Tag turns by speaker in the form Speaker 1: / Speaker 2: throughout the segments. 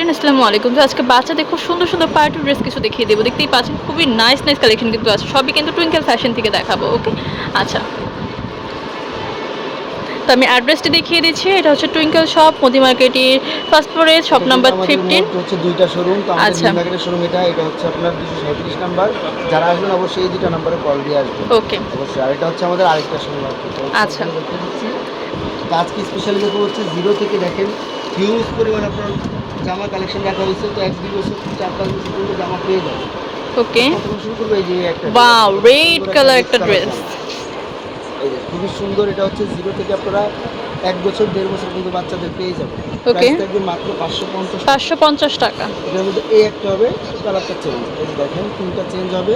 Speaker 1: Everyone আসসালামু আলাইকুম। তো আজকে বাচ্চাদের খুব সুন্দর সুন্দর পার্টি ড্রেস কিছু দেখিয়ে দেবো। দেখতেই পাচ্ছেন খুবই নাইস নাইস কালেকশন কিন্তু আছে। সবই কিন্তু টুইঙ্কেল ফ্যাশন থেকে দেখাবো ওকে আচ্ছা। তো আমি অ্যাড্রেসটি দেখিয়ে দিচ্ছি। এটা হচ্ছে টুইঙ্কেল শপ মোদি মার্কেটের ফার্স্ট ফ্লোরে শপ নাম্বার ফিফটিন
Speaker 2: হচ্ছে দুইটা শোরুম তো
Speaker 1: আচ্ছা।
Speaker 2: মার্কেটের শোরুম এটা এটা হচ্ছে আপনার দুশো সাঁত্রিশ নাম্বার যারা আসবেন অবশ্যই এই দুটা নাম্বারে কল দিয়ে আসবেন।
Speaker 1: ওকে
Speaker 2: অবশ্যই আর এটা হচ্ছে আমাদের আরেকটা শোরুম
Speaker 1: আচ্ছা।
Speaker 2: আজকে স্পেশালি দেখো হচ্ছে জিরো থেকে দেখেন হিউজ পরিমাণ আপনার জামা কালেকশন রাখা হয়েছে তো এক দুই বছর চার পাঁচ বছর পর্যন্ত জামা পেয়ে যাবে।
Speaker 1: ওকে
Speaker 2: শুরু করব এই যে একটা
Speaker 1: বাও রেড কালার একটা ড্রেস।
Speaker 2: খুবই সুন্দর এটা হচ্ছে জিরো থেকে আপনারা এক বছর দেড় বছর কিন্তু বাচ্চাদের পেয়ে যাবে. Price থাকবে মাত্র পাঁচশো পঞ্চাশ
Speaker 1: পাঁচশো পঞ্চাশ টাকা।
Speaker 2: এটার মধ্যে এই একটা হবে কালারটা চেঞ্জ এই যে দেখেন তিনটা চেঞ্জ হবে।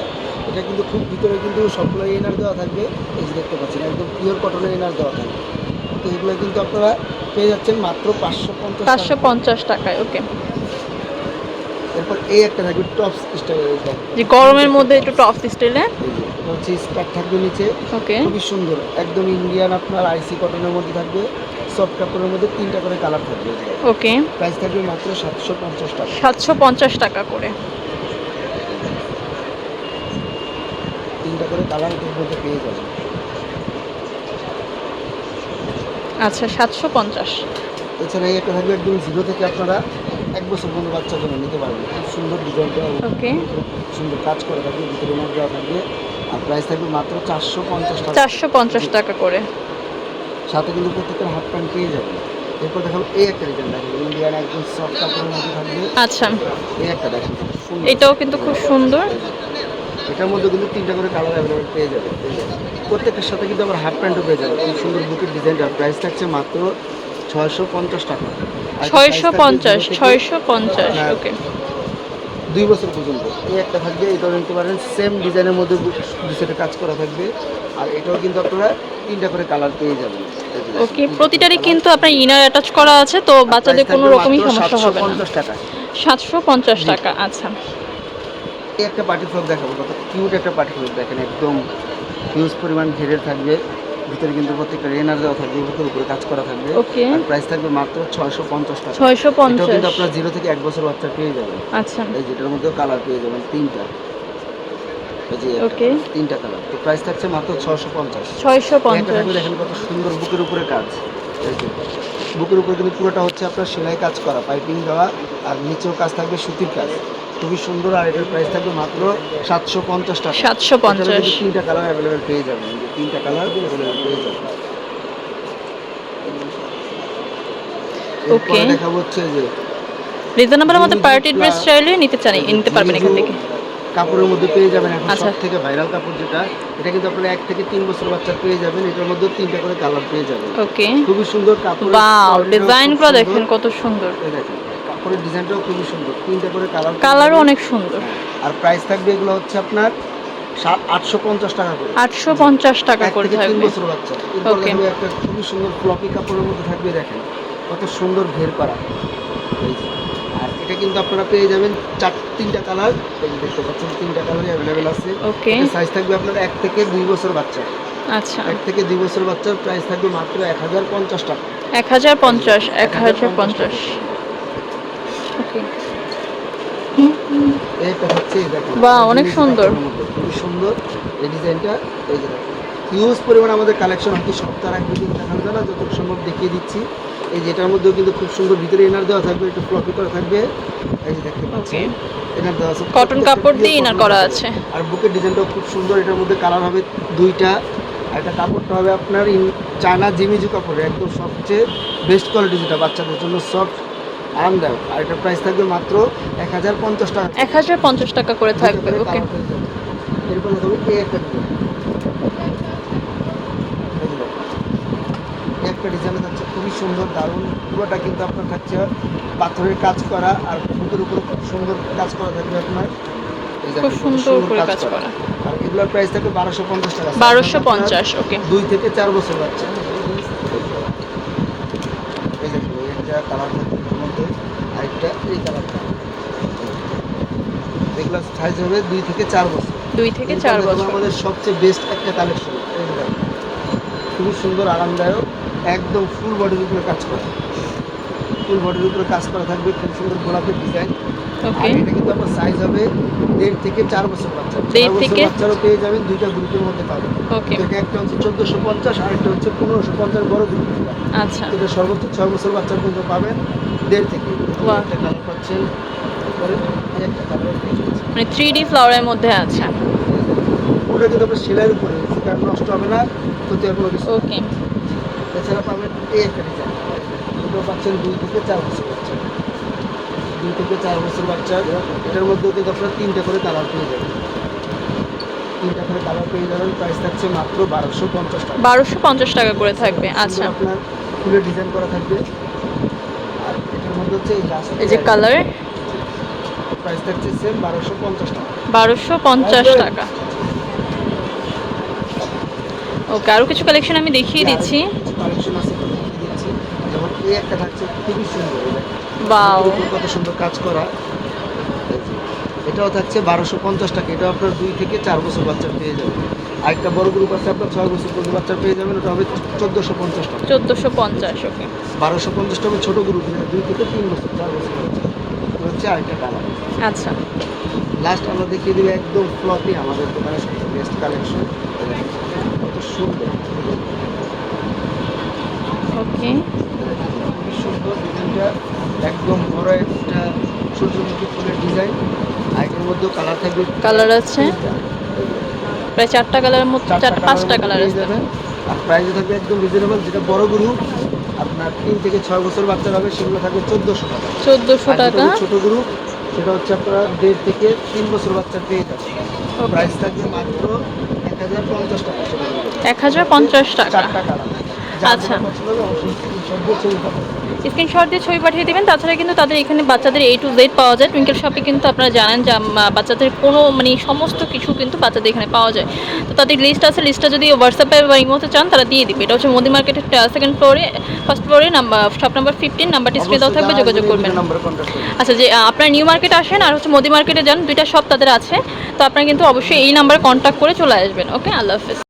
Speaker 2: এটা কিন্তু খুব ভিতরে কিন্তু সবগুলো এনার দেওয়া থাকবে। এই যে দেখতে পাচ্ছেন একদম পিওর কটনের এনার দেওয়া থাকবে। তো এগুলো কিন্তু আপনারা পেয়ে যাচ্ছেন মাত্র পাঁচশো পঞ্চাশ
Speaker 1: পাঁচশো পঞ্চাশ টাকায় ওকে।
Speaker 2: এরপর এই একটা থাকবে টপস স্টাইলের
Speaker 1: যে গরমের মধ্যে একটু টপ স্টাইলে।
Speaker 2: হচ্ছে স্কার্ট থাকবে নিচে।
Speaker 1: ওকে।
Speaker 2: খুবই সুন্দর একদম ইন্ডিয়ান আপনার আইসি কটনের মধ্যে থাকবে। সফট কাপড়ের মধ্যে তিনটা করে কালার থাকবে
Speaker 1: ওকে।
Speaker 2: প্রাইস থাকবে মাত্র সাতশো পঞ্চাশ টাকা।
Speaker 1: সাতশো পঞ্চাশ টাকা করে।
Speaker 2: তিনটা করে কালার এটার মধ্যে পেয়ে যাবেন।
Speaker 1: আচ্ছা সাতশো পঞ্চাশ।
Speaker 2: এছাড়া এই একটা থাকবে একদম জিরো থেকে আপনারা এক বছর পর্যন্ত বাচ্চার জন্য নিতে পারবেন। খুব সুন্দর ডিজাইনটা
Speaker 1: ওকে
Speaker 2: সুন্দর কাজ করে থাকবে ভিতরে নোট দেওয়া থাকবে। আর প্রাইস থাকবে মাত্র চারশো পঞ্চাশ টাকা।
Speaker 1: চারশো পঞ্চাশ টাকা করে।
Speaker 2: সাথে কিন্তু প্রত্যেকটা হাফ প্যান্ট পেয়ে যাবেন। এরপর দেখাবো এই একটা ডিজাইন দেখেন ইন্ডিয়ান একদম সফট কাপড়ের মধ্যে থাকবে।
Speaker 1: আচ্ছা।
Speaker 2: এই একটা দেখেন
Speaker 1: এটাও কিন্তু খুব সুন্দর।
Speaker 2: এটার মধ্যে কিন্তু তিনটা করে কালার অ্যাভেলেবেল পেয়ে যাবে। প্রত্যেকটার সাথে কিন্তু আবার হাফ প্যান্টও পেয়ে যাবে। খুব সুন্দর বুকের ডিজাইনটা প্রাইস থাকছে মাত্র ছয়শো পঞ্চাশ টাকা।
Speaker 1: ছয়শো পঞ্চাশ ছয়শো পঞ্চাশ
Speaker 2: হ্যাঁ।
Speaker 1: ওকে
Speaker 2: দুই বছর পর্যন্ত। এই একটা থাকবে এটাও নিতে পারেন। সেম ডিজাইনের মধ্যে সেটে কাজ করা থাকবে। আর এটাও কিন্তু আপনারা তিনটা করে কালার পেয়ে যাবেন।
Speaker 1: ওকে প্রতিটারই কিন্তু আপনার ইনার অ্যাটাচ করা আছে তো বাচ্চাদের কোনো রকমই সমস্যা হবে না।
Speaker 2: পঞ্চাশ টাকা।
Speaker 1: সাতশো পঞ্চাশ টাকা আচ্ছা।
Speaker 2: একটা পার্টি ফ্রক দেখাবো কত কিউট একটা পার্টি ফ্রক দেখেন একদম হিউজ পরিমাণ ঘেরের থাকবে ভিতরে কিন্তু প্রত্যেকটা রেনার দেওয়া থাকবে বুকের উপরে কাজ করা থাকবে. আর প্রাইস থাকবে মাত্র ছয়শো পঞ্চাশ টাকা।
Speaker 1: ছয়শো
Speaker 2: এটাও
Speaker 1: পঞ্চাশ
Speaker 2: কিন্তু আপনার জিরো থেকে এক বছর বাচ্চা পেয়ে যাবেন।
Speaker 1: আচ্ছা।
Speaker 2: এই যেটার মধ্যেও কালার পেয়ে যাবেন তিনটা। এই যে একটা
Speaker 1: Okay.
Speaker 2: colour, তিনটা কালার তো প্রাইস থাকছে মাত্র ছশো পঞ্চাশ।
Speaker 1: ছয়শো
Speaker 2: একটা
Speaker 1: পঞ্চাশ
Speaker 2: থাকবে দেখেন কত সুন্দর বুকের উপরে কাজ। বুকের উপরে কিন্তু পুরোটা হচ্ছে আপনার সেলাই কাজ করা পাইপিং দেওয়া আর নিচেও কাজ থাকবে সুতির কাজ। খুবই সুন্দর আর এটার প্রাইস থাকবে মাত্র সাতশো পঞ্চাশ টাকা।
Speaker 1: সাতশো পঞ্চাশ।
Speaker 2: তিনটা কালার অ্যাভেলেবেল পেয়ে যাবেন। তিনটা কালার অ্যাভেলেবেল পেয়ে যাবেন।
Speaker 1: Okay.
Speaker 2: দেখাবো হচ্ছে যে
Speaker 1: রিজনেবল আমাদের পার্টি ড্রেস চাইলে নিতে চান নিতে পারবেন এখান থেকে।
Speaker 2: কাপড়ের মধ্যে পেয়ে যাবেন এখন
Speaker 1: আচ্ছা।
Speaker 2: সব থেকে ভাইরাল কাপড় যেটা এটা কিন্তু আপনারা এক থেকে তিন বছর বাচ্চা পেয়ে যাবেন। এটার মধ্যে তিনটা করে কালার পেয়ে যাবেন।
Speaker 1: ওকে
Speaker 2: খুবই সুন্দর কাপড়
Speaker 1: বাও ডিজাইনগুলো দেখেন কত সুন্দর।
Speaker 2: দেখেন। কাপড়ের ডিজাইনটাও খুবই সুন্দর। তিনটা করে কালার
Speaker 1: কালারও অনেক সুন্দর।
Speaker 2: আর প্রাইস থাকবে এগুলো হচ্ছে আপনার আটশো পঞ্চাশ টাকা করে।
Speaker 1: আটশো পঞ্চাশ টাকা করে
Speaker 2: তিন বছর বাচ্চা। এরপর একটা খুবই সুন্দর ফ্লপি কাপড়ের মধ্যে থাকবে দেখেন। কত সুন্দর ঘের করা। আর এটা কিন্তু আপনারা পেয়ে যাবেন চার তিনটা কালার দেখতে পাচ্ছেন তিনটা কালারই অ্যাভেলেবেল আছে।
Speaker 1: ওকে
Speaker 2: সাইজ থাকবে আপনার এক থেকে দুই বছর বাচ্চা।
Speaker 1: আচ্ছা।
Speaker 2: এক থেকে দুই বছর বাচ্চার প্রাইস থাকবে মাত্র এক হাজার পঞ্চাশ টাকা।
Speaker 1: এক হাজার পঞ্চাশ এক হাজার পঞ্চাশ। ওকে
Speaker 2: এইটা হচ্ছে
Speaker 1: বাহ, অনেক সুন্দর।
Speaker 2: এই ডিজাইনটা। এই যে দেখেন পরিমাণ আমাদের কালেকশন হয়তো সপ্তাহ এক দুদিন দেখানো যায় না যতটুকু সম্ভব দেখিয়ে দিচ্ছি। এই যেটার মধ্যেও কিন্তু খুব সুন্দর ভিতরে এনার দেওয়া থাকবে একটু ফ্লপি করা থাকবে। এই যে দেখতে পাচ্ছেন এনার দেওয়া আছে।
Speaker 1: কটন কাপড় দিয়ে
Speaker 2: cotton
Speaker 1: করা আছে।
Speaker 2: আর বুকের ডিজাইনটাও খুব সুন্দর এটার মধ্যে কালার হবে দুইটা। আর একটা কাপড়টা হবে আপনার চায়না জিমিজু কাপড় একদম সবচেয়ে বেস্ট কোয়ালিটি যেটা বাচ্চাদের জন্য সফট আরামদায়ক আর এটার প্রাইস থাকবে মাত্র এক হাজার পঞ্চাশ টাকা।
Speaker 1: এক হাজার পঞ্চাশ টাকা করে থাকবে ওকে
Speaker 2: এরপর এই একটা একটা ডিজাইন থাকছে খুবই সুন্দর দারুণ। পুরোটা কিন্তু আপনার থাকছে পাথরের কাজ করা আর বুকের উপর খুব সুন্দর কাজ করা থাকবে আপনার।
Speaker 1: খুব সুন্দর করে কাজ করা।
Speaker 2: আর এগুলোর প্রাইস থাকবে বারোশো পঞ্চাশ টাকা।
Speaker 1: বারোশো পঞ্চাশ ওকে
Speaker 2: দুই থেকে চার বছর বাচ্চা। এই দেখুন কালার আরেকটা এই কালারটা। এগুলো সাইজ হবে দুই থেকে চার বছর।
Speaker 1: দুই থেকে চার বছর।
Speaker 2: আমাদের সবচেয়ে বেস্ট একটা কালেকশন খুবই সুন্দর আরামদায়ক একদম ফুল বডির উপরে কাজ করে। ফুল বডির উপরে কাজ করা থাকবে খুব সুন্দর গোলাপের ডিজাইন
Speaker 1: ওকে।
Speaker 2: এটা কিন্তু আপনার সাইজ হবে দেড় থেকে চার বছর বাচ্চা।
Speaker 1: দেড় থেকে-
Speaker 2: বাচ্চারও পেয়ে যাবেন দুইটা গ্রুপের মধ্যে পাবেন।
Speaker 1: ওকে।
Speaker 2: একটা হচ্ছে চোদ্দোশো পঞ্চাশ আর একটা হচ্ছে পনেরোশো পঞ্চাশ বড় গ্রুপ
Speaker 1: আচ্ছা।
Speaker 2: এটা সর্বোচ্চ ছয় বছর বাচ্চার পর্যন্ত পাবেন দেড় থেকে। একটা কালার পাচ্ছেন একটা কালার
Speaker 1: মানে থ্রি ডি ফ্লাওয়ারের মধ্যে আছে।
Speaker 2: ওটা কিন্তু আপনার সেলাইয়ের উপরে কারণ নষ্ট হবে না ক্ষতি হবে
Speaker 1: ওকে।
Speaker 2: এছাড়া পাবেন এই একটা ডিজাইন এটাও পাচ্ছেন দুই থেকে চার বছর। বাচ্চা দুই থেকে চার বছর বাচ্চা এটার মধ্যেও কিন্তু আপনার তিনটা করে কালার পেয়ে যাবেন। তিনটা করে কালার পেয়ে যাবেন প্রাইস থাকছে মাত্র বারোশো পঞ্চাশ টাকা।
Speaker 1: বারোশো পঞ্চাশ টাকা করে থাকবে আচ্ছা।
Speaker 2: আপনার ফুলের ডিজাইন করা থাকবে। আর এটার মধ্যে হচ্ছে এই
Speaker 1: যে কালার
Speaker 2: প্রাইস থাকছে সেম বারোশো পঞ্চাশ টাকা।
Speaker 1: বারোশো পঞ্চাশ টাকা। ওকে আরও কিছু কালেকশন আমি দেখিয়ে দিচ্ছি।
Speaker 2: কালেকশন আছে দেখিয়ে দিচ্ছি। যেমন এই একটা থাকছে খুবই সুন্দর।
Speaker 1: বাও
Speaker 2: কত সুন্দর কাজ করা। এটাও থাকছে বারোশো পঞ্চাশ টাকা। এটা আপনার দুই থেকে চার বছর বাচ্চা পেয়ে যাবেন। আরেকটা বড় গ্রুপ আছে আপনার ছয় বছর পর্যন্ত বাচ্চা পেয়ে যাবেন। ওটা হবে চোদ্দোশো পঞ্চাশ টাকা।
Speaker 1: চোদ্দোশো পঞ্চাশ ওকে
Speaker 2: বারোশো পঞ্চাশ টাকা ছোটো গ্রুপ দুই থেকে তিন বছর চার বছর হচ্ছে আরেকটা কালার
Speaker 1: আচ্ছা।
Speaker 2: লাস্ট আমরা দেখিয়ে দেবো একদম ফ্লপি আমাদের দোকানের সবচেয়ে বেস্ট কালেকশন কত সুন্দর।
Speaker 1: ওকে
Speaker 2: খুবই সুন্দর ডিজাইনটা একদম বড় একটা সূর্যমুখী ফুলের ডিজাইন আর মধ্যেও কালার থাকবে
Speaker 1: কালার আছে? প্রায় চারটা কালারের মধ্যে
Speaker 2: চারটা
Speaker 1: পাঁচটা কালার আছে।
Speaker 2: আর থাকবে একদম রিজনেবল যেটা বড় গ্রুপ আপনার তিন থেকে ছয় বছর বাচ্চা হবে সেগুলো থাকবে চোদ্দোশো টাকা।
Speaker 1: চোদ্দোশো টাকা?
Speaker 2: ছোট গ্রুপ সেটা হচ্ছে আপনারা দেড় থেকে তিন বছর বাচ্চা পেয়ে
Speaker 1: ওকে
Speaker 2: প্রাইস থাকবে মাত্র এক হাজার পঞ্চাশ টাকা।
Speaker 1: এক হাজার পঞ্চাশ টাকা।
Speaker 2: চারটা কালার
Speaker 1: আচ্ছা। স্ক্রিনশট দিয়ে ছবি পাঠিয়ে দেবেন। তাছাড়া কিন্তু তাদের এখানে বাচ্চাদের এ টু জেড পাওয়া যায়। টুইঙ্কেল শপে কিন্তু আপনারা জানেন যে বাচ্চাদের কোনো মানে সমস্ত কিছু কিন্তু বাচ্চাদের এখানে পাওয়া যায়। তো তাদের লিস্ট আছে। লিস্টটা যদি হোয়াটসঅ্যাপে বা ইমোতে চান, তারা দিয়ে দিবে। এটা হচ্ছে মোদি মার্কেটের সেকেন্ড ফ্লোরে ফার্স্ট ফ্লোরে নাম্বার শপ নাম্বার ফিফটিন নাম্বারটি স্ক্রিনে দেওয়া থাকবে, যোগাযোগ করবেন। আচ্ছা যে আপনারা নিউ মার্কেটে আসেন আর হচ্ছে মোদি মার্কেটে যান, দুইটা শপ তাদের আছে। তো আপনারা কিন্তু অবশ্যই এই নাম্বারে কন্ট্যাক্ট করে চলে আসবেন। ওকে আল্লাহ হাফেজ।